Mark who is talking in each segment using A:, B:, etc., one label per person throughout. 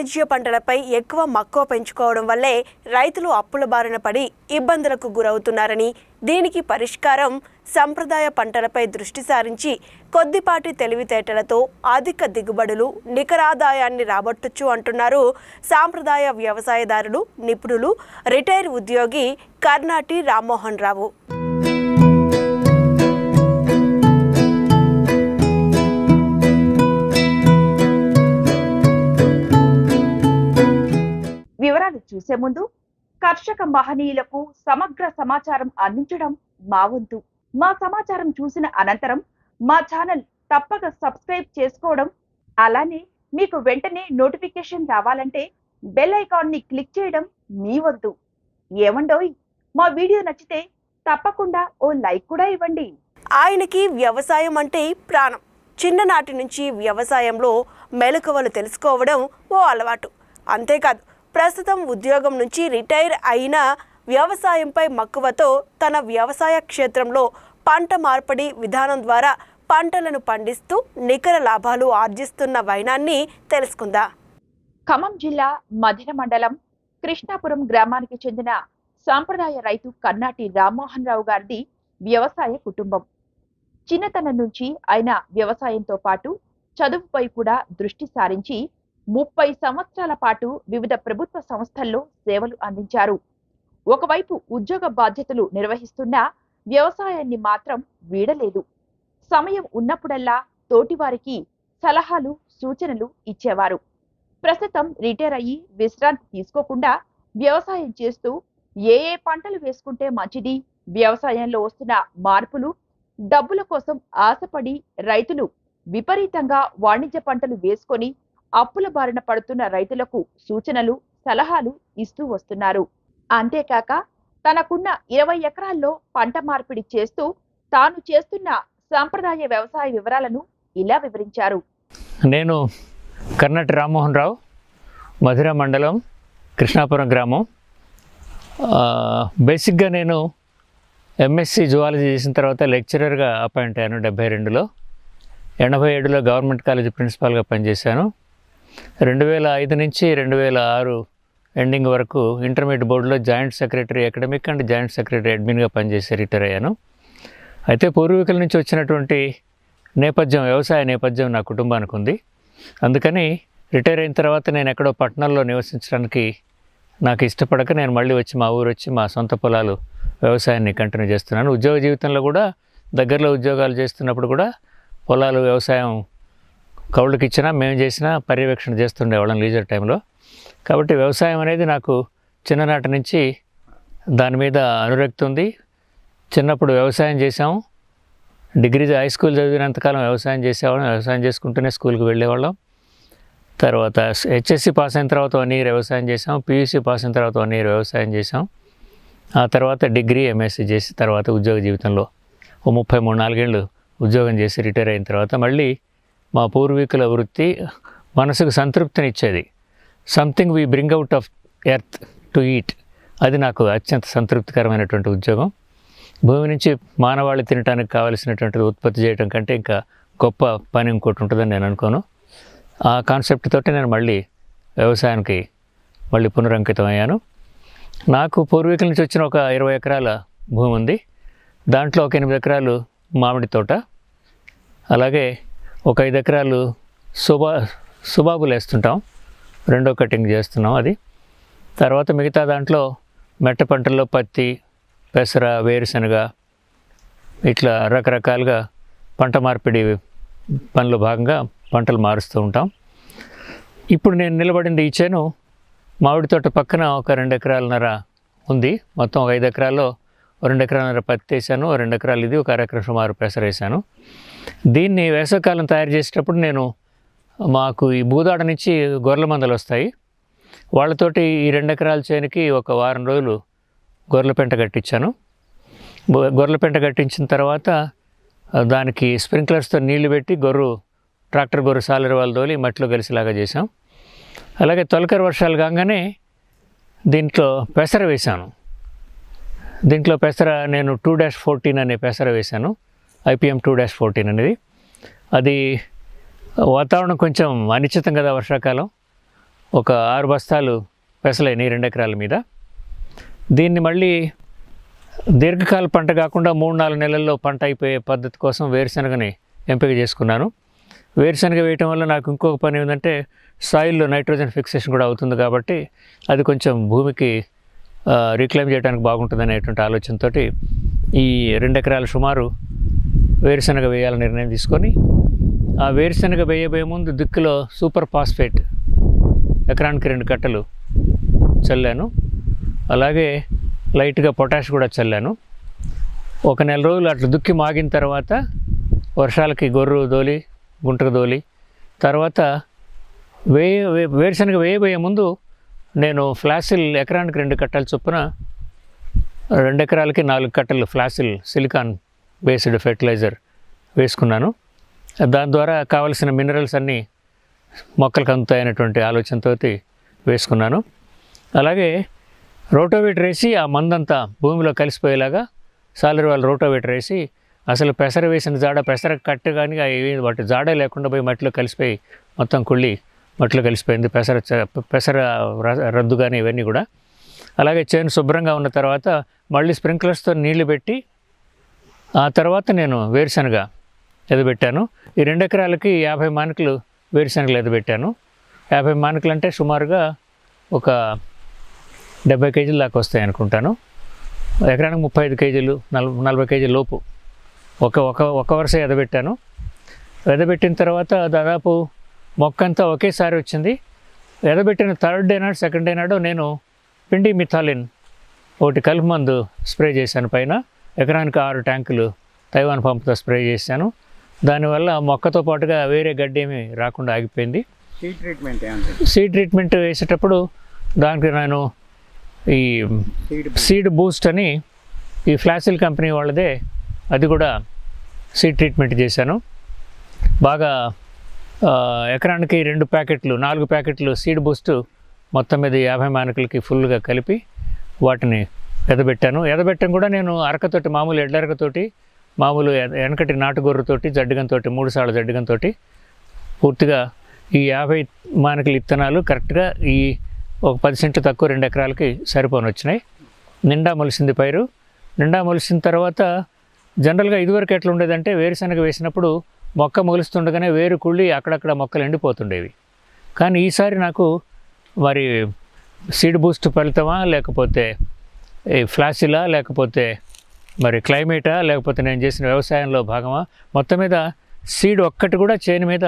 A: వాణిజ్య పంటలపై ఎక్కువ మక్కువ పెంచుకోవడం వల్లే రైతులు అప్పుల బారిన పడి ఇబ్బందులకు గురవుతున్నారని దీనికి పరిష్కారం సంప్రదాయ పంటలపై దృష్టి సారించి కొద్దిపాటి తెలివితేటలతో అధిక దిగుబడులు నికరాదాయాన్ని రాబట్టొచ్చు అంటున్నారు సాంప్రదాయ వ్యవసాయదారులు నిపుణులు రిటైర్ ఉద్యోగి కర్నాటి రామ్మోహన్ రావు.
B: చూసే ముందు కర్షక మహనీయులకు సమగ్ర సమాచారం అందించడం మా వంతు. మా సమాచారం చూసిన అనంతరం మా ఛానల్ తప్పక సబ్స్క్రైబ్ చేసుకోవడం అలానే మీకు వెంటనే నోటిఫికేషన్ రావాలంటే బెల్ ఐకాన్ని క్లిక్ చేయడం మీ వద్దు ఏమండోయ్? మా వీడియో నచ్చితే తప్పకుండా ఓ లైక్ కూడా ఇవ్వండి.
A: ఆయనకి వ్యవసాయం అంటే ప్రాణం. చిన్ననాటి నుంచి వ్యవసాయంలో మెలకువలు తెలుసుకోవడం ఓ అలవాటు. అంతేకాదు ప్రస్తుతం ఉద్యోగం నుంచి రిటైర్ అయిన వ్యవసాయంపై మక్కువతో తన వ్యవసాయ క్షేత్రంలో పంట మార్పిడి విధానం ద్వారా పంటలను పండిస్తూ నికర లాభాలు ఆర్జిస్తున్న వైనాన్ని తెలుసుకుందా?
B: ఖమ్మం జిల్లా మధిర మండలం కృష్ణాపురం గ్రామానికి చెందిన సాంప్రదాయ రైతు కన్నాటి రామ్మోహన్ రావు గారిది వ్యవసాయ కుటుంబం. చిన్నతనం నుంచి ఆయన వ్యవసాయంతో పాటు చదువుపై కూడా దృష్టి సారించి ముప్పై సంవత్సరాల పాటు వివిధ ప్రభుత్వ సంస్థల్లో సేవలు అందించారు. ఒకవైపు ఉద్యోగ బాధ్యతలు నిర్వహిస్తున్నా వ్యవసాయాన్ని మాత్రం వీడలేదు. సమయం ఉన్నప్పుడల్లా తోటివారికి సలహాలు సూచనలు ఇచ్చేవారు. ప్రస్తుతం రిటైర్ అయ్యి విశ్రాంతి తీసుకోకుండా వ్యవసాయం చేస్తూ ఏ ఏ పంటలు వేసుకుంటే మంచిది వ్యవసాయంలో వస్తున్న మార్పులు డబ్బుల కోసం ఆశపడి రైతులు విపరీతంగా వాణిజ్య పంటలు వేసుకొని అప్పుల బారిన పడుతున్న రైతులకు సూచనలు సలహాలు ఇస్తూ వస్తున్నారు. అంతేకాక తనకున్న ఇరవై ఎకరాల్లో పంట మార్పిడి చేస్తూ తాను చేస్తున్న సాంప్రదాయ వ్యవసాయ వివరాలను ఇలా వివరించారు.
C: నేను కర్ణాటి రామ్మోహన్ రావు మధుర మండలం కృష్ణాపురం గ్రామం. బేసిక్గా నేను ఎంఎస్సి జువాలజీ చేసిన తర్వాత లెక్చరర్గా అపాయింట్ అయ్యాను డెబ్బై రెండులో. ఎనభై ఏడులో గవర్నమెంట్ కాలేజ్ ప్రిన్సిపాల్గా పనిచేశాను. రెండు వేల ఐదు నుంచి రెండు వేల ఆరు ఎండింగ్ వరకు ఇంటర్మీడియట్ బోర్డులో joint secretary academic and joint secretary అడ్మిన్గా పనిచేసి రిటైర్ అయ్యాను. అయితే పూర్వీకుల నుంచి వచ్చినటువంటి నేపథ్యం వ్యవసాయ నేపథ్యం నా కుటుంబానికి ఉంది. అందుకని రిటైర్ అయిన తర్వాత నేను ఎక్కడో పట్టణంలో నివసించడానికి నాకు ఇష్టపడక నేను మళ్ళీ వచ్చి మా ఊరు వచ్చి మా సొంత పొలాలు వ్యవసాయాన్ని కంటిన్యూ చేస్తున్నాను. ఉద్యోగ జీవితంలో కూడా దగ్గరలో ఉద్యోగాలు చేస్తున్నప్పుడు కూడా పొలాలు వ్యవసాయం కౌళ్ళకి ఇచ్చినా మేము చేసినా పర్యవేక్షణ చేస్తుండేవాళ్ళం లీజర్ టైంలో. కాబట్టి వ్యవసాయం అనేది నాకు చిన్ననాటి నుంచి దాని మీద అనురక్తి ఉంది. చిన్నప్పుడు వ్యవసాయం చేసాము డిగ్రీ హై స్కూల్ చదివినంతకాలం వ్యవసాయం చేసేవాళ్ళం. వ్యవసాయం చేసుకుంటూనే స్కూల్కి వెళ్ళేవాళ్ళం. తర్వాత హెచ్ఎస్సి పాస్ అయిన తర్వాత వన్ ఇయర్ వ్యవసాయం చేసాం పీయూసీ పాస్ అయిన తర్వాత వన్ ఇయర్ వ్యవసాయం చేసాం ఆ తర్వాత డిగ్రీ ఎంఎస్సీ చేసి తర్వాత ఉద్యోగ జీవితంలో ఓ ముప్పై మూడు నాలుగేళ్ళు ఉద్యోగం చేసి రిటైర్ అయిన తర్వాత మళ్ళీ మా పూర్వీకుల వృత్తి మనసుకు సంతృప్తినిచ్చేది. Something we bring out of earth to eat అది నాకు అత్యంత సంతృప్తికరమైనటువంటి ఉద్యోగం. భూమి నుంచి మానవాళి తినడానికి కావలసినటువంటిది ఉత్పత్తి చేయడం కంటే ఇంకా గొప్ప పని ఇంకోటి ఉంటుందని నేను అనుకోను. ఆ కాన్సెప్ట్ తోటి నేను మళ్ళీ వ్యవసాయానికి మళ్ళీ పునరంకితం అయ్యాను. నాకు పూర్వీకుల నుంచి వచ్చిన ఒక ఇరవై ఎకరాల భూమి ఉంది. దాంట్లో ఒక ఎనిమిది ఎకరాలు మామిడి తోట. అలాగే ఒక ఐదు ఎకరాలు సుబా సుబాబులు వేస్తుంటాం. రెండో కటింగ్ చేస్తున్నాం అది. తర్వాత మిగతా దాంట్లో మెట్ట పంటల్లో పత్తి పెసర వేరుశనగ ఇట్లా రకరకాలుగా పంట మార్పిడి పనులు భాగంగా పంటలు మారుస్తూ ఉంటాం. ఇప్పుడు నేను నిలబడింది ఈ చేను మామిడి తోట పక్కన ఒక రెండు ఎకరాలన్నర ఉంది. మొత్తం ఒక ఐదు ఎకరాల్లో రెండు ఎకరాలన్నర పత్తి వేసాను రెండు ఎకరాలు ఇది ఒక అర ఎకరం సుమారు పెసర వేసాను దీన్ని వేసవకాలం తయారు చేసేటప్పుడు నేను మాకు ఈ బూదాడ నుంచి గొర్రెల మందలు వస్తాయి. వాళ్ళతోటి ఈ రెండు ఎకరాల చేనుకి ఒక వారం రోజులు గొర్రెల పెంట కట్టించాను. గొర్రెల పెంట కట్టించిన తర్వాత దానికి స్ప్రింక్లర్స్తో నీళ్ళు పెట్టి గొర్రు ట్రాక్టర్ గొర్రె సాలరి వాళ్ళు తోలి మట్టిలో కలిసిలాగా చేసాం అలాగే తొలకరి వర్షాలు కాగానే దీంట్లో పెసర వేశాను. దీంట్లో పెసర నేను టూ డాష్ ఫోర్టీన్ అనే పెసర వేశాను. ఐపీఎం టూ డాష్ ఫోర్టీన్ అనేది. అది వాతావరణం కొంచెం అనిశ్చితం కదా వర్షాకాలం. ఒక ఆరు బస్తాలు పెసలైనాయి రెండు ఎకరాల మీద. దీన్ని మళ్ళీ దీర్ఘకాల పంట కాకుండా మూడు నాలుగు నెలల్లో పంట అయిపోయే పద్ధతి కోసం వేరుశనగని ఎంపిక చేసుకున్నాను. వేరుశనగ వేయటం వల్ల నాకు ఇంకొక పని ఏంటంటే సాయిల్లో నైట్రోజన్ ఫిక్సేషన్ కూడా అవుతుంది కాబట్టి అది కొంచెం భూమికి రీక్లైమ్ చేయడానికి బాగుంటుంది అనేటువంటి ఆలోచనతో ఈ రెండు ఎకరాల సుమారు వేరుశనగ వేయాలని నిర్ణయం తీసుకొని ఆ వేరుశనగ వేయబోయే ముందు దిక్కులో సూపర్ ఫాస్ఫేట్ ఎకరానికి రెండు కట్టలు చల్లాను. అలాగే లైట్గా పొటాష్ కూడా చల్లాను. ఒక నెల రోజులు అట్లా దుక్కి మాగిన తర్వాత వర్షాలకి గొర్రు దోలి గుంటకు దోలి తర్వాత వేయ వే- వేరుశనగ వేయబోయే ముందు నేను ఫ్లాసిల్ ఎకరానికి రెండు కట్టల చొప్పున రెండు ఎకరాలకి నాలుగు కట్టలు ఫ్లాసిల్ సిలికాన్ బేస్డ్ ఫెర్టిలైజర్ వేసుకున్నాను. దాని ద్వారా కావలసిన మినరల్స్ అన్నీ మొక్కలకు అందుతాయనేటువంటి ఆలోచనతో వేసుకున్నాను. అలాగే రోటోవేటర్ వేసి ఆ మందంతా భూమిలో కలిసిపోయేలాగా సాలరి వాళ్ళు రోటోవేటర్ వేసి అసలు పెసర వేసిన జాడ పెసర కట్టు కానీ అవి వాటి జాడ లేకుండా పోయి మట్టిలో కలిసిపోయి మొత్తం కుళ్ళి మట్టిలో కలిసిపోయింది. పెసర చ- పెసర ర- రద్దు కానీ ఇవన్నీ కూడా. అలాగే చేను శుభ్రంగా ఉన్న తర్వాత మళ్ళీ స్ప్రింక్లర్స్తో నీళ్ళు పెట్టి ఆ తర్వాత నేను వేరుశనగ ఎదబెట్టాను. ఈ రెండు ఎకరాలకి యాభై మానికలు వేరుశనగలు ఎదబెట్టాను. యాభై మానికలు అంటే సుమారుగా ఒక డెబ్బై కేజీల దాకా వస్తాయి అనుకుంటాను. ఎకరానికి ముప్పై ఐదు కేజీలు నలభై నలభై కేజీల లోపు ఒక ఒక ఒక వరుస ఎదబెట్టాను. ఎదబెట్టిన తర్వాత దాదాపు మొక్క అంతా ఒకేసారి వచ్చింది. ఎదబెట్టిన థర్డ్ డే నాడు సెకండ్ డే నాడు నేను పిండి మిథాలిన్ ఒకటి కలుపు మందు స్ప్రే చేశాను పైన. ఎకరానికి ఆరు ట్యాంకులు తైవాన్ పంపుతో స్ప్రే చేశాను. దానివల్ల మొక్కతో పాటుగా వేరే గడ్డి ఏమీ రాకుండా ఆగిపోయింది.
D: సీ ట్రీట్మెంట్
C: సీడ్ ట్రీట్మెంట్ వేసేటప్పుడు దానికి నేను ఈ
D: సీడ్
C: బూస్ట్ అని ఈ ఫ్లాసిల్ కంపెనీ వాళ్ళదే అది కూడా సీడ్ ట్రీట్మెంట్ చేశాను. బాగా ఎకరానికి రెండు ప్యాకెట్లు నాలుగు ప్యాకెట్లు సీడ్ బూస్ట్ మొత్తం మీద యాభై మానకులకి ఫుల్గా కలిపి వాటిని ఎదబెట్టాను. ఎదబెట్టడం కూడా నేను అరకతోటి మామూలు ఎడ్లరకతోటి మామూలు వెనకటి నాటుగొర్రతోటి జడ్డిగంతోటి మూడు సార్లు జడ్డిగంతోటి పూర్తిగా ఈ యాభై మానకల ఇత్తనాలు కరెక్ట్గా ఈ ఒక పది సెంట్లు తక్కువ రెండు ఎకరాలకి సరిపోని వచ్చినాయి. నిండా మొలిసింది పైరు. నిండా మొలిసిన తర్వాత జనరల్గా ఇదివరకు ఎట్లా ఉండేదంటే వేరుశనగ వేసినప్పుడు మొక్క మొలుస్తుండగానే వేరు కుళ్ళి అక్కడక్కడ మొక్కలు ఎండిపోతుండేవి. కానీ ఈసారి నాకు మరి సీడ్ బూస్ట్ ఫలితమా లేకపోతే ఈ ఫ్లాసిలా లేకపోతే మరి క్లైమేటా లేకపోతే నేను చేసిన వ్యవసాయంలో భాగమా? మొత్తం మీద సీడ్ ఒక్కటి కూడా చేను మీద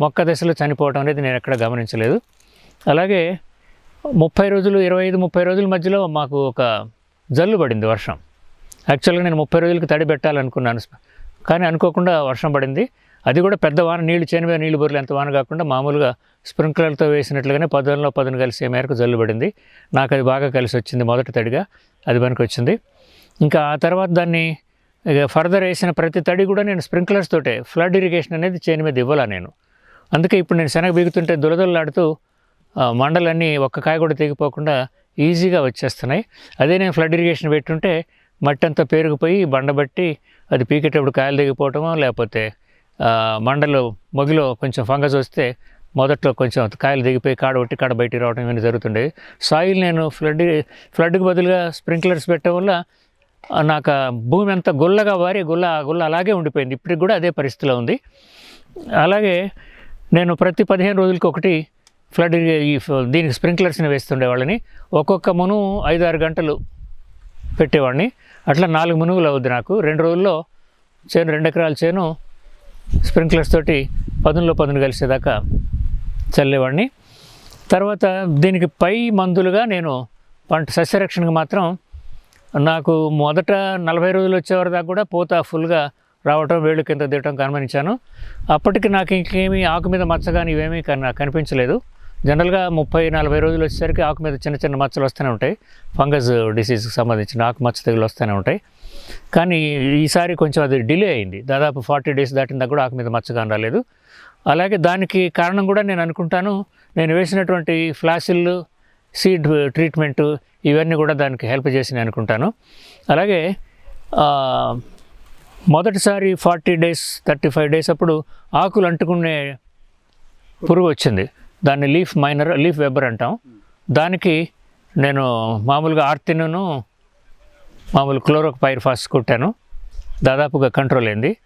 C: మొక్క దశలో చనిపోవడం అనేది నేను ఎక్కడ గమనించలేదు. అలాగే ముప్పై రోజులు ఇరవై ఐదు ముప్పై రోజుల మధ్యలో మాకు ఒక జల్లు పడింది వర్షం. యాక్చువల్గా నేను ముప్పై రోజులకి తడి పెట్టాలనుకున్నాను. కానీ అనుకోకుండా వర్షం పడింది. అది కూడా పెద్ద వాన నీళ్ళు చేను మీద నీళ్ళు బొర్రెలు ఎంత వాన కాకుండా మామూలుగా స్ప్రింక్లర్తో వేసినట్లుగానే పదనలో పదును కలిసే మేరకు జల్లు పడింది. నాకు అది బాగా కలిసి వచ్చింది మొదటి తడిగా. అది పనికి వచ్చింది ఇంకా ఆ తర్వాత దాన్ని ఇక ఫర్దర్ వేసిన ప్రతి తడి కూడా నేను స్ప్రింక్లర్స్ తోటే ఫ్లడ్ ఇరిగేషన్ అనేది చేను మీద ఇవ్వాలా నేను. అందుకే ఇప్పుడు నేను శనగ బీగుతుంటే దురదలాడుతూ మండలన్నీ ఒక్క కాయ కూడా తెగిపోకుండా ఈజీగా వచ్చేస్తున్నాయి. అదే నేను ఫ్లడ్ ఇరిగేషన్ పెట్టుంటే మట్టి అంతా పేరుకుపోయి బండబట్టి అది పీకేటప్పుడు కాయలు తెగిపోవటమో లేకపోతే మండలు మొగిలో కొంచెం ఫంగస్ వస్తే మొదట్లో కొంచెం కాయలు దిగిపోయి కాడ ఒట్టి కాడ బయటికి రావడం ఇవన్నీ జరుగుతుండేవి సాయిల్ నేను ఫ్లడ్ ఫ్లడ్కి బదులుగా స్ప్రింక్లర్స్ పెట్టడం వల్ల నాకు భూమి అంతా గుల్లగా వారి గుల్ల గుల్ల అలాగే ఉండిపోయింది. ఇప్పటికి కూడా అదే పరిస్థితిలో ఉంది. అలాగే నేను ప్రతి పదిహేను రోజులకి ఒకటి ఫ్లడ్ ఈ దీనికి స్ప్రింక్లర్స్ని వేస్తుండేవాళ్ళని ఒక్కొక్క మును ఐదు ఆరు గంటలు పెట్టేవాడిని. అట్లా నాలుగు మునుగులు అవుద్ది నాకు. రెండు రోజుల్లో చేను రెండు ఎకరాల చేను స్ప్రింక్లర్స్ తోటి పదునులో పదును కలిసేదాకా చల్లేవాడిని. తర్వాత దీనికి పై మందులుగా నేను పంట సస్యరక్షణకు మాత్రం నాకు మొదట నలభై రోజులు వచ్చేవారి దాకా కూడా పూత ఫుల్గా రావటం వేళ్ళు కింద దిగటం గమనించాను. అప్పటికి నాకు ఇంకేమీ ఆకు మీద మచ్చ కానీ ఇవేమీ కనిపించలేదు. జనరల్గా ముప్పై నలభై రోజులు వచ్చేసరికి ఆకు మీద చిన్న చిన్న మచ్చలు వస్తూనే ఉంటాయి. ఫంగస్ డిసీజ్కి సంబంధించిన ఆకు మచ్చ తెగులు వస్తూనే ఉంటాయి. కానీ ఈసారి కొంచెం అది డిలే అయింది. దాదాపు ఫార్టీ డేస్ దాటిన కూడా ఆకు మీద మచ్చ కానీ రాలేదు. అలాగే దానికి కారణం కూడా నేను అనుకుంటాను. నేను వేసినటువంటి ఫ్లాసిల్ సీడ్ ట్రీట్మెంటు ఇవన్నీ కూడా దానికి హెల్ప్ చేసి నేను అనుకుంటాను. అలాగే మొదటిసారి forty days thirty five days అప్పుడు ఆకులు అంటుకునే పురుగు వచ్చింది. దాన్ని లీఫ్ మైనర్ లీఫ్ వెబ్బర్ అంటాం. దానికి నేను మామూలుగా ఆర్తిను మామూలు క్లోరోక్ పైర్ఫాస్ కొట్టాను. దాదాపుగా కంట్రోల్ అయింది.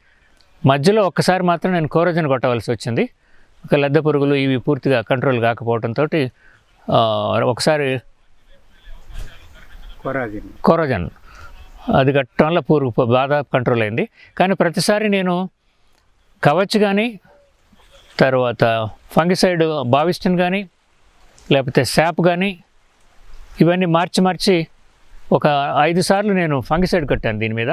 C: మధ్యలో ఒక్కసారి మాత్రం నేను కోరోజన్ కొట్టవలసి వచ్చింది. ఒక లద్దె పురుగులు ఇవి పూర్తిగా కంట్రోల్ కాకపోవడంతో ఒకసారి
D: కొరాజిన్.
C: కోరోజన్. అది కట్టడం వల్ల పురుగు బాగా కంట్రోల్ అయింది. కానీ ప్రతిసారి నేను కవచ్ కానీ తర్వాత ఫంగిసైడ్ బావిస్టిన్ కానీ లేకపోతే శాప్ కానీ ఇవన్నీ మార్చి మార్చి ఒక ఐదు సార్లు నేను ఫంగిసైడ్ కట్టాను దీని మీద.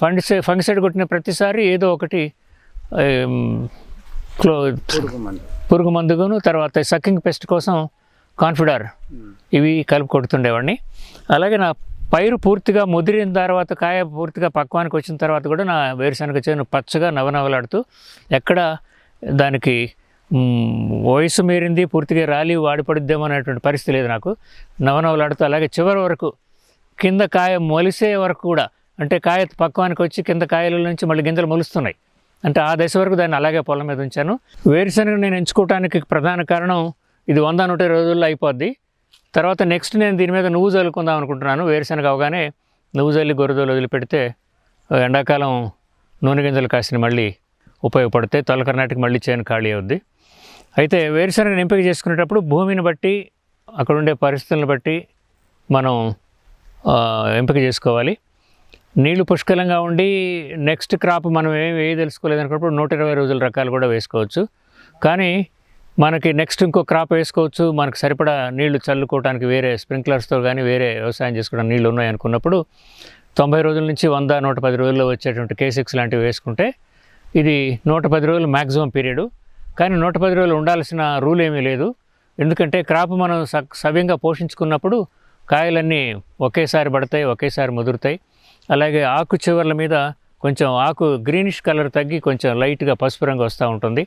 C: ఫంగిసైడ్ ఫంగిసైడ్ కొట్టిన ప్రతిసారి ఏదో ఒకటి క్లో
D: పురుగు మందుగాను
C: పురుగు తర్వాత సకింగ్ పెస్ట్ కోసం కాన్ఫిడార్ ఇవి కలిపి కొడుతుండేవాడిని. అలాగే నా పైరు పూర్తిగా ముదిరిన తర్వాత కాయ పూర్తిగా పక్వానికి వచ్చిన తర్వాత కూడా నా వేరుశనగ చేను పచ్చగా నవనవలాడుతూ ఎక్కడ దానికి వయసు మీరింది పూర్తిగా రాలి వాడిపడుద్దేమో అనేటువంటి పరిస్థితి లేదు నాకు. నవనవలాడుతూ అలాగే చివరి వరకు కింద కాయ మొలిసే వరకు కూడా అంటే కాయ పక్వానికి వచ్చి కింద కాయల నుంచి మళ్ళీ గింజలు మొలుస్తున్నాయి. అంటే ఆ దశ వరకు దాన్ని అలాగే పొలం మీద ఉంచాను. వేరుశనగ నేను ఎంచుకోవడానికి ప్రధాన కారణం ఇది వంద నూట ఇరవై రోజుల్లో అయిపోద్ది. తర్వాత నెక్స్ట్ నేను దీని మీద నువ్వు చల్లుకుందాం అనుకుంటున్నాను. వేరుశనగ అవగానే నువ్వు చల్లి గొర్రెదోలు వదిలిపెడితే ఎండాకాలం నూనె గింజలు కాసిన మళ్ళీ ఉపయోగపడితే తొలకర్నాటికి మళ్ళీ చేను ఖాళీ అవుద్ది. అయితే వేరుశనగను ఎంపిక చేసుకునేటప్పుడు భూమిని బట్టి అక్కడ ఉండే పరిస్థితులను బట్టి మనం ఎంపిక చేసుకోవాలి. నీళ్ళు పుష్కలంగా ఉండి నెక్స్ట్ క్రాప్ మనం ఏం ఏ తెలుసుకోలేదు అనుకున్నప్పుడు నూట ఇరవై రోజుల రకాలు కూడా వేసుకోవచ్చు. కానీ మనకి నెక్స్ట్ ఇంకో క్రాప్ వేసుకోవచ్చు. మనకు సరిపడా నీళ్ళు చల్లుకోవడానికి వేరే స్ప్రింక్లర్స్తో కానీ వేరే వ్యవసాయం చేసుకోవడానికి నీళ్ళు ఉన్నాయి అనుకున్నప్పుడు తొంభై రోజుల నుంచి వంద నూట పది రోజుల్లో వచ్చేటువంటి కేసిక్స్ లాంటివి వేసుకుంటే ఇది నూట పది రోజులు మ్యాక్సిమం పీరియడ్. కానీ నూట పది రోజులు ఉండాల్సిన రూల్ ఏమీ లేదు. ఎందుకంటే క్రాప్ మనం స సవ్యంగా పోషించుకున్నప్పుడు కాయలన్నీ ఒకేసారి పడతాయి ఒకేసారి ముదురుతాయి. అలాగే ఆకు చివర్ల మీద కొంచెం ఆకు గ్రీనిష్ కలర్ తగ్గి కొంచెం లైట్గా పసుపు రంగు వస్తూ ఉంటుంది.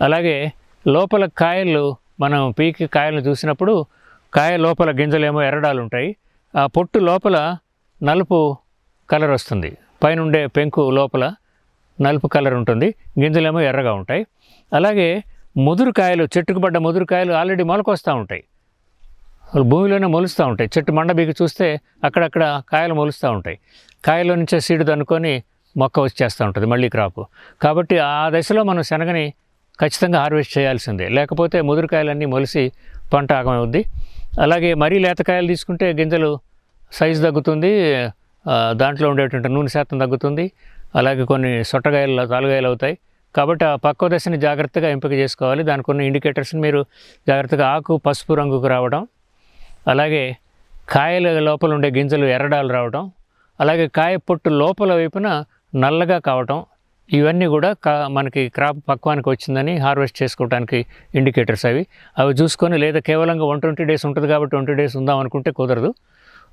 C: అలాగే లోపల కాయలు మనం పీకి కాయలను చూసినప్పుడు కాయ లోపల గింజలేమో ఎర్రడాలు ఉంటాయి ఆ పొట్టు లోపల నలుపు కలర్ వస్తుంది. పైన ఉండే పెంకు లోపల నలుపు కలర్ ఉంటుంది. గింజలేమో ఎర్రగా ఉంటాయి. అలాగే ముదురు కాయలు చెట్టుకు పడ్డ ముదురు కాయలు ఆల్రెడీ మొలకొస్తూ ఉంటాయి. భూమిలోనే మొలుస్తూ ఉంటాయి. చెట్టు మండబీకి చూస్తే అక్కడక్కడ కాయలు మొలుస్తూ ఉంటాయి. కాయలో నుంచే సీడు దనుకొని మొక్క వచ్చేస్తూ ఉంటుంది మళ్ళీ క్రాపు. కాబట్టి ఆ దశలో మనం శనగని ఖచ్చితంగా హార్వెస్ట్ చేయాల్సిందే. లేకపోతే ముదురుకాయలన్నీ మొలిసి పంట ఆగమవుద్ది అలాగే మరీ లేతకాయలు తీసుకుంటే గింజలు సైజు తగ్గుతుంది. దాంట్లో ఉండేటువంటి నూనె శాతం తగ్గుతుంది. అలాగే కొన్ని సొట్టగాయలు తాలుగాయలు అవుతాయి. కాబట్టి ఆ పక్వ దశని జాగ్రత్తగా ఎంపిక చేసుకోవాలి. దానికి ఉన్న ఇండికేటర్స్ని మీరు జాగ్రత్తగా ఆకు పసుపు రంగుకు రావడం అలాగే కాయల లోపల ఉండే గింజలు ఎర్రడాలు రావడం అలాగే కాయ పొట్టు లోపల వైపున నల్లగా కావటం ఇవన్నీ కూడా కా మనకి క్రాప్ పక్వానికి వచ్చిందని హార్వెస్ట్ చేసుకోవడానికి ఇండికేటర్స్ అవి. అవి చూసుకొని లేదా కేవలంగా వన్ ట్వంటీ డేస్ ఉంటుంది కాబట్టి ట్వంటీ డేస్ ఉందాం అనుకుంటే కుదరదు.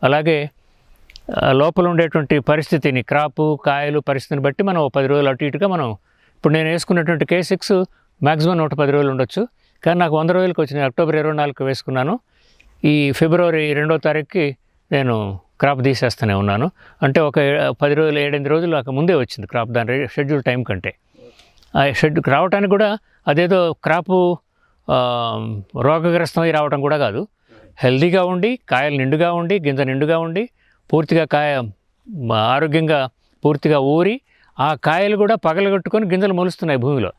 C: అలాగే లోపల ఉండేటువంటి పరిస్థితిని క్రాపు కాయలు పరిస్థితిని బట్టి మనం పది రోజులు అటు ఇటుగా మనం ఇప్పుడు నేను వేసుకున్నటువంటి కే సిక్స్ మ్యాక్సిమం నూట పది రోజులు ఉండొచ్చు. కానీ నాకు వంద రోజులకు వచ్చినాయి. అక్టోబర్ ఇరవై నాలుగు వేసుకున్నాను. ఈ ఫిబ్రవరి రెండో తారీఖుకి నేను క్రాప్ తీసేస్తూనే ఉన్నాను. అంటే ఒక పది రోజులు ఏడెనిమిది రోజులు అక్కడ ముందే వచ్చింది క్రాప్ దాని షెడ్యూల్ టైం కంటే. ఆ షెడ్యూల్ రావడానికి కూడా అదేదో క్రాపు రోగగ్రస్తమై రావడం కూడా కాదు. హెల్దీగా ఉండి కాయలు నిండుగా ఉండి గింజ నిండుగా ఉండి పూర్తిగా కాయ ఆరోగ్యంగా పూర్తిగా ఊరి ఆ కాయలు కూడా పగలగొట్టుకొని గింజలు మొలుస్తున్నాయి భూమిలో.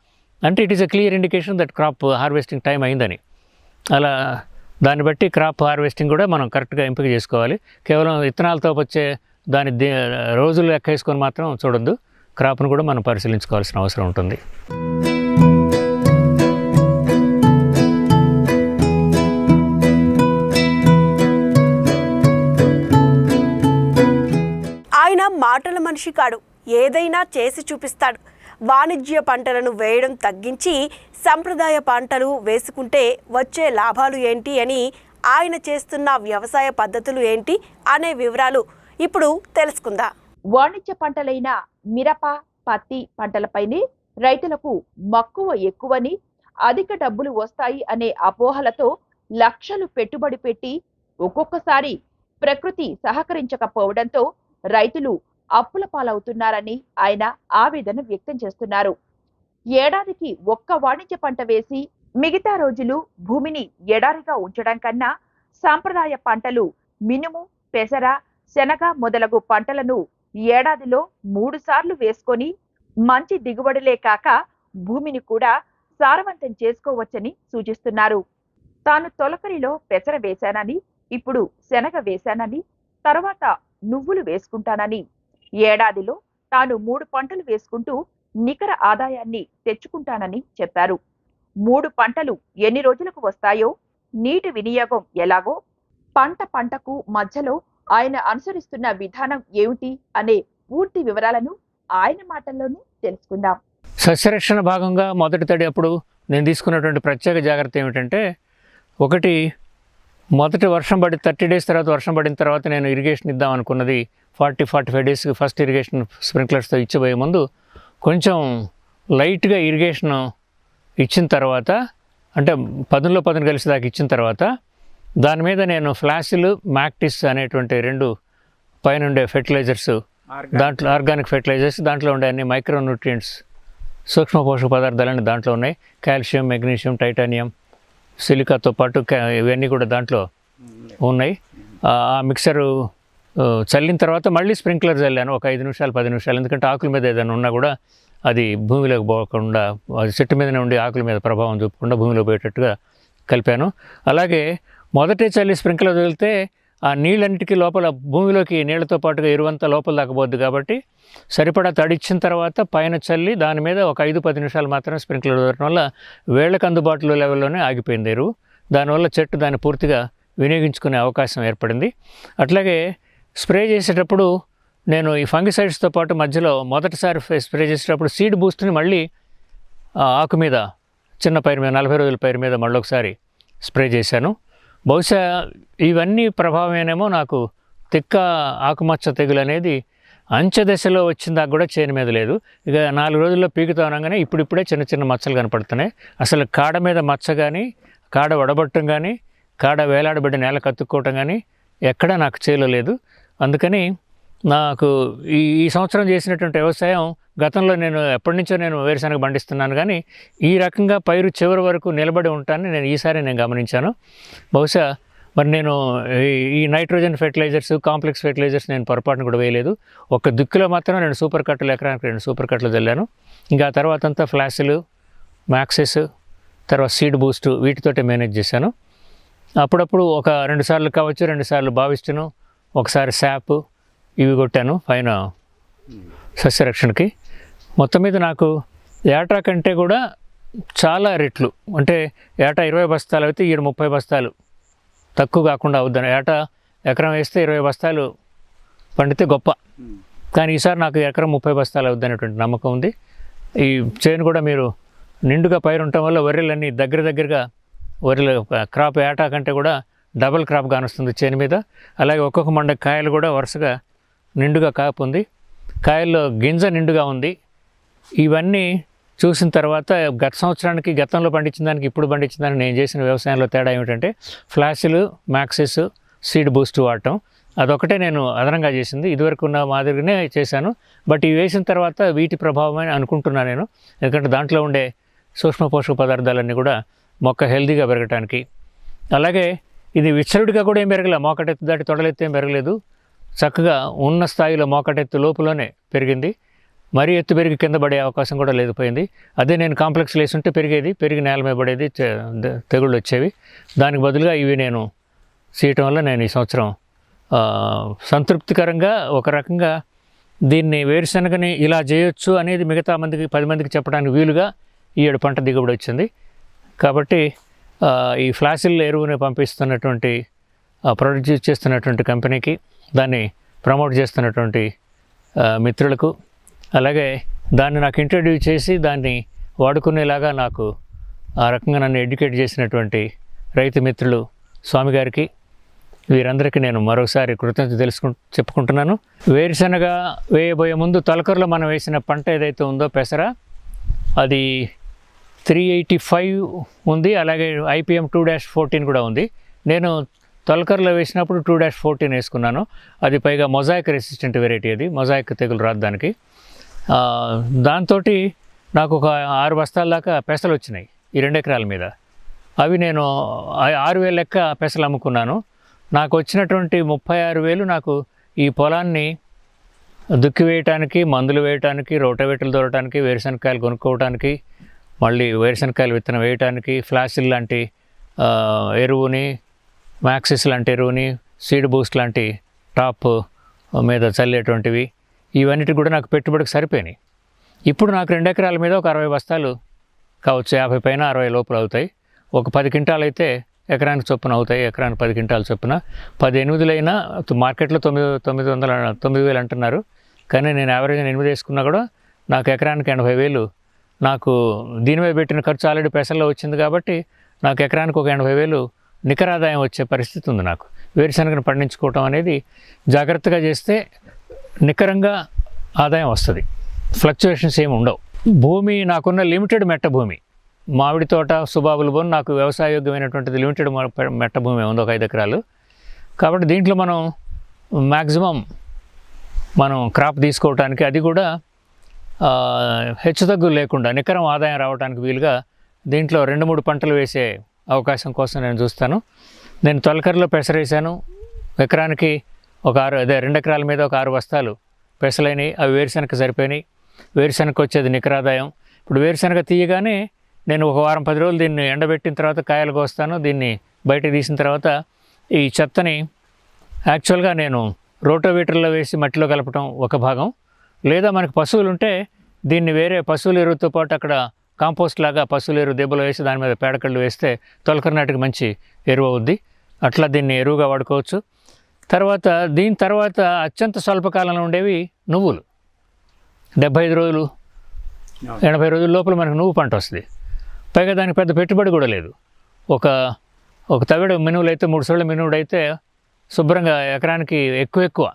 C: అంటే it is a clear indication that crop harvesting time అయిందని. అలా దాన్ని బట్టి క్రాప్ హార్వెస్టింగ్ కూడా మనం కరెక్ట్గా ఎంపిక చేసుకోవాలి. కేవలం విత్తనాలతో వచ్చే దాని దే- రోజులు లెక్క వేసుకొని మాత్రం చూడొద్దు. క్రాప్ను కూడా మనం పరిశీలించుకోవాల్సిన అవసరం ఉంటుంది.
A: ఆయన మాటల మనిషి కాడు. ఏదైనా చేసి చూపిస్తాడు. వాణిజ్య పంటలను వేయడం తగ్గించి సంప్రదాయ పంటలు వేసుకుంటే వచ్చే లాభాలు ఏంటి అని ఆయన చేస్తున్న వ్యవసాయ పద్ధతులు ఏంటి అనే వివరాలు ఇప్పుడు తెలుసుకుందాం.
B: వాణిజ్య పంటలైన మిరప పత్తి పంటలపైనే రైతులకు మక్కువ ఎక్కువని అధిక డబ్బులు వస్తాయి అనే అపోహలతో లక్షలు పెట్టుబడి పెట్టి ఒక్కొక్కసారి ప్రకృతి సహకరించకపోవడంతో రైతులు అప్పుల పాలవుతున్నారని ఆయన ఆవేదన వ్యక్తం చేస్తున్నారు. ఏడాదికి ఒక్క వాణిజ్య పంట వేసి మిగతా రోజులు భూమిని ఎడారిగా ఉంచడం కన్నా సాంప్రదాయ పంటలు మినుము పెసర శనగ మొదలగు పంటలను ఏడాదిలో మూడు సార్లు వేసుకొని మంచి దిగుబడులే కాక భూమిని కూడా సారవంతం చేసుకోవచ్చని సూచిస్తున్నారు. తాను తొలకరిలో పెసర వేశానని ఇప్పుడు శనగ వేశానని తర్వాత నువ్వులు వేసుకుంటానని ఏడాదిలో తాను మూడు పంటలు వేసుకుంటూ నికర ఆదాయాన్ని తెచ్చుకుంటానని చెప్పారు. మూడు పంటలు ఎన్ని రోజులకు వస్తాయో నీటి వినియోగం ఎలాగో పంట పంటకు మధ్యలో ఆయన అనుసరిస్తున్న విధానం ఏమిటి అనే పూర్తి వివరాలను ఆయన మాటల్లోనే తెలుసుకుందాం.
C: సస్యరక్షణ భాగంగా మొదటి తడి అప్పుడు నేను తీసుకున్నటువంటి ప్రత్యేక జాగ్రత్త ఏమిటంటే ఒకటి మొదటి వర్షం పడి థర్టీ డేస్ తర్వాత వర్షం పడిన తర్వాత నేను ఇరిగేషన్ ఇద్దాం అనుకున్నది. ఫార్టీ ఫార్టీ ఫైవ్ డేస్కి ఫస్ట్ ఇరిగేషన్ స్ప్రింక్లర్స్తో ఇచ్చిపోయే ముందు కొంచెం లైట్గా ఇరిగేషన్ ఇచ్చిన తర్వాత అంటే పదుల్లో పదును కలిసి దాకా ఇచ్చిన తర్వాత దాని మీద నేను ఫ్లాసిల్ మ్యాక్టిస్ అనేటువంటి రెండు పైన ఉండే ఫెర్టిలైజర్స్ దాంట్లో ఆర్గానిక్ ఫెర్టిలైజర్స్ దాంట్లో ఉండే అన్ని మైక్రో న్యూట్రియంట్స్ సూక్ష్మ పోషక పదార్థాలన్నీ దాంట్లో ఉన్నాయి. కాల్షియం మెగ్నీషియం టైటానియం సిలికాతో పాటు ఇవన్నీ కూడా దాంట్లో ఉన్నాయి. ఆ మిక్సరు చల్లిన తర్వాత మళ్ళీ స్ప్రింక్లర్ చల్లాను. ఒక ఐదు నిమిషాలు పది నిమిషాలు. ఎందుకంటే ఆకుల మీద ఏదైనా ఉన్నా కూడా అది భూమిలోకి పోకుండా అది చెట్టు మీదనే ఉండి ఆకుల మీద ప్రభావం చూపకుండా భూమిలో పోయేటట్టుగా కలిపాను. అలాగే మొదటే చల్లి స్ప్రింక్లర్ వదిలితే ఆ నీళ్ళన్నిటికీ లోపల భూమిలోకి నీళ్ళతో పాటుగా ఎరువంతా లోపల దాకపోద్ది కాబట్టి సరిపడా తడిచ్చిన తర్వాత పైన చల్లి దాని మీద ఒక ఐదు పది నిమిషాలు మాత్రమే స్ప్రింక్లర్ వదలడం వల్ల వేళ్ళకు అందుబాటులో లెవెల్లోనే ఆగిపోయింది ఎరువు. దానివల్ల చెట్టు దాన్ని పూర్తిగా వినియోగించుకునే అవకాశం ఏర్పడింది. అట్లాగే స్ప్రే చేసేటప్పుడు నేను ఈ ఫంగిసైడ్స్తో పాటు మధ్యలో మొదటిసారి స్ప్రే చేసేటప్పుడు సీడ్ బూస్ట్ని మళ్ళీ ఆకు మీద చిన్న పైరు మీద నలభై రోజుల పైరు మీద మళ్ళీ ఒకసారి స్ప్రే చేశాను. బహుశా ఇవన్నీ ప్రభావమేనేమో నాకు తిక్క ఆకుమచ్చ తెగులు అనేది అంచె దశలో కూడా చేను మీద లేదు. ఇక నాలుగు రోజుల్లో పీకుతా అనగానే ఇప్పుడిప్పుడే చిన్న చిన్న మచ్చలు కనపడుతున్నాయి. అసలు కాడ మీద మచ్చ కానీ కాడ వడబట్టం కానీ కాడ వేలాడబడి నేల కత్తుక్కోవటం కానీ ఎక్కడా నాకు చేలో లేదు. అందుకని నాకు ఈ ఈ సంవత్సరం చేసినటువంటి వ్యవసాయం గతంలో నేను ఎప్పటి నుంచో నేను వేరుశనగ పండిస్తున్నాను కానీ ఈ రకంగా పైరు చివరి వరకు నిలబడి ఉంటానని నేను ఈసారి నేను గమనించాను. బహుశా మరి నేను ఈ- ఈ నైట్రోజన్ ఫెర్టిలైజర్స్ కాంప్లెక్స్ ఫెర్టిలైజర్స్ నేను పొరపాటును కూడా వేయలేదు. ఒక దిక్కులో మాత్రం నేను సూపర్ కట్టలు ఎకరానికి రెండు సూపర్ కట్లు చల్లాను ఇంకా తర్వాత అంతా ఫ్లాషులు మ్యాక్సెస్ తర్వాత సీడ్ బూస్ట్ వీటితోటే మేనేజ్ చేశాను. అప్పుడప్పుడు ఒక రెండు సార్లు కావచ్చు రెండు సార్లు భావిస్తును ఒకసారి శాప్ ఇవి కొట్టాను పైన సస్యరక్షణకి. మొత్తం మీద నాకు ఏటా కంటే కూడా చాలా రెట్లు. అంటే ఏటా ఇరవై బస్తాలు అయితే ఈడు ముప్పై బస్తాలు. తక్కువ కాకుండా అవుద్దాను. ఏటా ఎకరం వేస్తే ఇరవై బస్తాలు పండితే గొప్ప. కానీ ఈసారి నాకు ఎకరం ముప్పై బస్తాలు అవుద్దనేటువంటి నమ్మకం ఉంది. ఈ చేను కూడా మీరు నిండుగా పైరు ఉండటం వల్ల వరిలన్నీ దగ్గర దగ్గరగా వరిల క్రాప్ ఏటా కంటే కూడా డబుల్ క్రాప్ కానొస్తుంది చేను మీద. అలాగే ఒక్కొక్క మండ కాయలు కూడా వరుసగా నిండుగా కాపు ఉంది. కాయల్లో గింజ నిండుగా ఉంది. ఇవన్నీ చూసిన తర్వాత గత సంవత్సరానికి గతంలో పండించిన దానికి ఇప్పుడు పండించిన దానికి నేను చేసిన వ్యవసాయంలో తేడా ఏమిటంటే ఫ్లాషులు మ్యాక్సిస్ సీడ్ బూస్ట్ వాడటం. అదొకటే నేను అదనంగా చేసింది. ఇదివరకు ఉన్న మాదిరిగానే చేశాను. బట్ ఇవి వేసిన తర్వాత వీటి ప్రభావమే అనుకుంటున్నాను నేను. ఎందుకంటే దాంట్లో ఉండే సూక్ష్మ పోషక పదార్థాలన్నీ కూడా మొక్క హెల్దీగా పెరగటానికి. అలాగే ఇది విచ్చరుడిగా కూడా ఏం పెరగలే. మోకటెత్తు దాటి తొడలెత్తు ఏం పెరగలేదు. చక్కగా ఉన్న స్థాయిలో మోకటెత్తు లోపులోనే పెరిగింది. మరీ ఎత్తు పెరిగి కింద పడే అవకాశం కూడా లేకపోయింది అదే నేను కాంప్లెక్స్ ఉంటే పెరిగేది పెరిగి నేల మీద పడేది తెగుళ్ళు వచ్చేవి. దానికి బదులుగా ఇవి నేను చేయటం వల్ల నేను ఈ సంవత్సరం సంతృప్తికరంగా ఒక రకంగా దీన్ని వేరుశనగని ఇలా చేయొచ్చు అనేది మిగతా మందికి పది మందికి చెప్పడానికి వీలుగా ఈ ఏడు పంట దిగుబడి వచ్చింది. కాబట్టి ఈ ఫ్లాసిల్ ఎరువుని పంపిస్తున్నటువంటి ప్రొడ్యూస్ చేస్తున్నటువంటి కంపెనీకి దాన్ని ప్రమోట్ చేస్తున్నటువంటి మిత్రులకు. అలాగే దాన్ని నాకు ఇంట్రడ్యూస్ చేసి దాన్ని వాడుకునేలాగా నాకు ఆ రకంగా నన్ను ఎడ్యుకేట్ చేసినటువంటి రైతు మిత్రులు స్వామి గారికి వీరందరికీ నేను మరోసారి కృతజ్ఞత తెలుసుకు చెప్పుకుంటున్నాను. వేరుశనగ వేయబోయే ముందు తొలకరలో మనం వేసిన పంట ఏదైతే ఉందో పెసర అది త్రీ ఎయిటీ ఫైవ్ ఉంది. అలాగే ఐపీఎం టూ డాష్ ఫోర్టీన్ కూడా ఉంది. నేను తొలకరలో వేసినప్పుడు టూ డాష్ ఫోర్టీన్ వేసుకున్నాను. అది పైగా మొజాయిక్ రెసిస్టెంట్ వెరైటీ అది. మొజాయిక్ తెగులు రాదు దానికి. దాంతో నాకు ఒక ఆరు బస్తాల దాకా పెసలు వచ్చినాయి ఈ రెండు ఎకరాల మీద. అవి నేను ఆరు వేలు లెక్క పెసలు అమ్ముకున్నాను. నాకు వచ్చినటువంటి ముప్పై ఆరు వేలు నాకు ఈ పొలాన్ని దుక్కి వేయటానికి మందులు వేయటానికి రోటవేటలు దొరకటానికి వేరుశనకాయలు కొనుక్కోవటానికి మళ్ళీ వేరుశనకాయలు విత్తనం వేయటానికి ఫ్లాసిల్ లాంటి ఎరువుని మ్యాక్సిస్ లాంటి రూని సీడ్ బూస్ట్ లాంటి టాప్ మీద చల్లేటువంటివి ఇవన్నిటి కూడా నాకు పెట్టుబడికి సరిపోయినాయి. ఇప్పుడు నాకు రెండు ఎకరాల మీద ఒక అరవై బస్తాలు కావచ్చు యాభై పైన అరవై లోపల అవుతాయి. ఒక పది క్వింటాలు అయితే ఎకరానికి చొప్పున అవుతాయి ఎకరానికి పది క్వింటాలు చొప్పున. పది ఎనిమిదిలైనా మార్కెట్లో తొమ్మిది తొమ్మిది వందల తొమ్మిది వేలు అంటున్నారు. కానీ నేను యావరేజ్ ఎనిమిది వేసుకున్నా కూడా నాకు ఎకరానికి ఎనభై వేలు నాకు దీని మీద పెట్టిన ఖర్చు ఆల్రెడీ పెసల్లో వచ్చింది కాబట్టి నాకు ఎకరానికి ఒక ఎనభై వేలు నికర ఆదాయం వచ్చే పరిస్థితి ఉంది నాకు. వేరుశనగను పండించుకోవటం అనేది జాగ్రత్తగా చేస్తే నికరంగా ఆదాయం వస్తుంది. ఫ్లక్చువేషన్స్ ఏమి ఉండవు. భూమి నాకున్న లిమిటెడ్ మెట్ట భూమి మామిడి తోట సుబాబుల భూమి నాకు వ్యవసాయయోగ్యమైనటువంటిది లిమిటెడ్ మెట్ట భూమి ఉంది ఒక ఐదు ఎకరాలు కాబట్టి దీంట్లో మనం మ్యాక్సిమం మనం క్రాప్ తీసుకోవటానికి అది కూడా హెచ్చుతగ్గులు హెచ్చుతగ్గు లేకుండా నికరం ఆదాయం రావడానికి వీలుగా దీంట్లో రెండు మూడు పంటలు వేసే అవకాశం కోసం నేను చూస్తాను. నేను తొలకరలో పెసరేసాను. ఎకరానికి ఒక ఆరు అదే రెండు ఎకరాల మీద ఒక ఆరు బస్తాలు పెసలైనవి అవి వేరుశనగ సరిపోయినాయి. వేరుశనగకు వచ్చేది నికరాదాయం. ఇప్పుడు వేరుశనగ తీయగానే నేను ఒక వారం పది రోజులు దీన్ని ఎండబెట్టిన తర్వాత కాయలు కోస్తాను. దీన్ని బయట తీసిన తర్వాత ఈ చెత్తని యాక్చువల్గా నేను రోటోవీటర్లో వేసి మట్టిలో కలపటం ఒక భాగం. లేదా మనకు పశువులు ఉంటే దీన్ని వేరే పశువుల ఎరువుతో పాటు అక్కడ కాంపోస్ట్ లాగా పశువుల ఎరువు దెబ్బలు వేసి దాని మీద పేడకళ్ళు వేస్తే తొలకరి నాటికి మంచి ఎరువు అవుద్ది. అట్లా దీన్ని ఎరువుగా వాడుకోవచ్చు. తర్వాత దీని తర్వాత అత్యంత స్వల్పకాలంలో ఉండేవి నువ్వులు. డెబ్బై ఐదు రోజులు ఎనభై రోజుల లోపల మనకు నువ్వు పంట వస్తుంది. పైగా దానికి పెద్ద పెట్టుబడి కూడా లేదు. ఒక ఒక తవిడ మినువులు అయితే మూడు సోళ్ళ మినువుడు అయితే శుభ్రంగా ఎకరానికి ఎక్కువ ఎక్కువ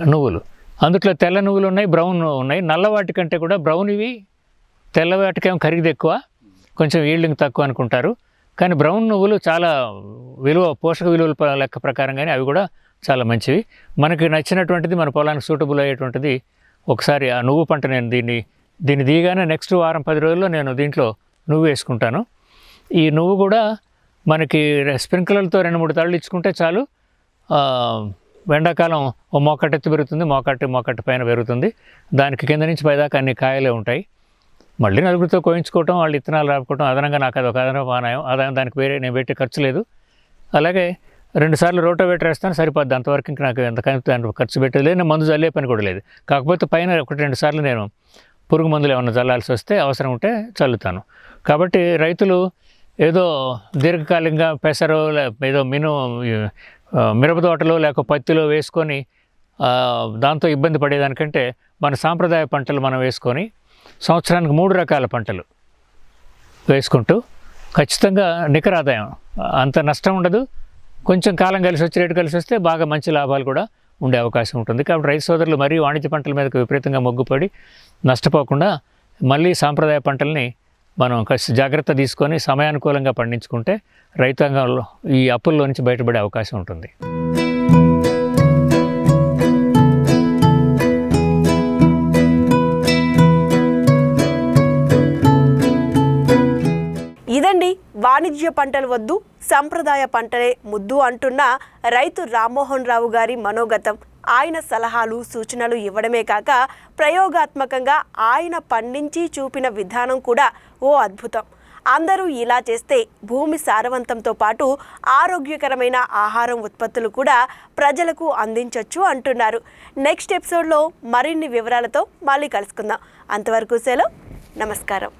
C: నువ్వులు. అందుట్లో తెల్ల నువ్వులు ఉన్నాయి బ్రౌన్ ఉన్నాయి. నల్ల వాటి కంటే కూడా బ్రౌన్ ఇవి తెల్ల వాటికేమో ఖరీదు ఎక్కువ. కొంచెం ఈల్డింగ్ తక్కువ అనుకుంటారు. కానీ బ్రౌన్ నువ్వులు చాలా విలువ పోషక విలువల లెక్క ప్రకారం కానీ అవి కూడా చాలా మంచివి. మనకి నచ్చినటువంటిది మన పొలానికి సూటబుల్ అయ్యేటువంటిది ఒకసారి ఆ నువ్వు పంట నేను దీన్ని దీన్ని దిగానే నెక్స్ట్ వారం పది రోజుల్లో నేను దీంట్లో నువ్వు వేసుకుంటాను. ఈ నువ్వు కూడా మనకి స్ప్రింక్లర్లతో రెండు మూడు తళ్ళు ఇచ్చుకుంటే చాలు. ఎండాకాలం ఓ పెరుగుతుంది మోకట్టు మోకట్టు పైన పెరుగుతుంది. దానికి కింద నుంచి పైదాకా అన్ని కాయలే ఉంటాయి. మళ్ళీ నలుగురితో కోయించుకోవటం వాళ్ళు ఇత్తనాలు రాపుకోవటం అదనంగా నాకు అది ఒక అదనపు ఆదాయం ఆదాయం దానికి వేరే నేను పెట్టే ఖర్చు లేదు. అలాగే రెండు సార్లు రోటోవేటర్ వేస్తాను సరిపోద్ది. అంతవరకు ఇంకా నాకు ఎంతకైనా దాని ఖర్చు పెట్టలేదు నేను మందు చల్లే పని కూడా లేదు. కాకపోతే పైన ఒకటి రెండు సార్లు నేను పురుగు మందులు ఏమన్నా చల్లాల్సి వస్తే అవసరం ఉంటే చల్లుతాను. కాబట్టి రైతులు ఏదో దీర్ఘకాలికంగా పెసరు ఏదో మిను మిరప తోటలో లేక పత్తిలో వేసుకొని దాంతో ఇబ్బంది పడేదానికంటే మన సాంప్రదాయ పంటలు మనం వేసుకొని సంవత్సరానికి మూడు రకాల పంటలు వేసుకుంటూ ఖచ్చితంగా నికర ఆదాయం. అంత నష్టం ఉండదు. కొంచెం కాలం కలిసి వచ్చి రేటు కలిసి వస్తే బాగా మంచి లాభాలు కూడా ఉండే అవకాశం ఉంటుంది. కాబట్టి రైతు సోదరులు మరియు వాణిజ్య పంటల మీదకు విపరీతంగా మొగ్గుపడి నష్టపోకుండా మళ్ళీ సాంప్రదాయ పంటల్ని మనం కలిసి జాగ్రత్త తీసుకొని సమయానుకూలంగా పండించుకుంటే రైతాంగంలో ఈ అప్పుల్లో నుంచి బయటపడే అవకాశం ఉంటుంది.
A: వాణిజ్య పంటలు వద్దు సంప్రదాయ పంటలే ముద్దు అంటున్న రైతు రామ్మోహన్ రావు గారి మనోగతం. ఆయన సలహాలు సూచనలు ఇవ్వడమే కాక ప్రయోగాత్మకంగా ఆయన పండించి చూపిన విధానం కూడా ఓ అద్భుతం. అందరూ ఇలా చేస్తే భూమి సారవంతంతో పాటు ఆరోగ్యకరమైన ఆహారం ఉత్పత్తులు కూడా ప్రజలకు అందించవచ్చు అంటున్నారు. నెక్స్ట్ ఎపిసోడ్లో మరిన్ని వివరాలతో మళ్ళీ కలుసుకుందాం. అంతవరకు సెలవు. నమస్కారం.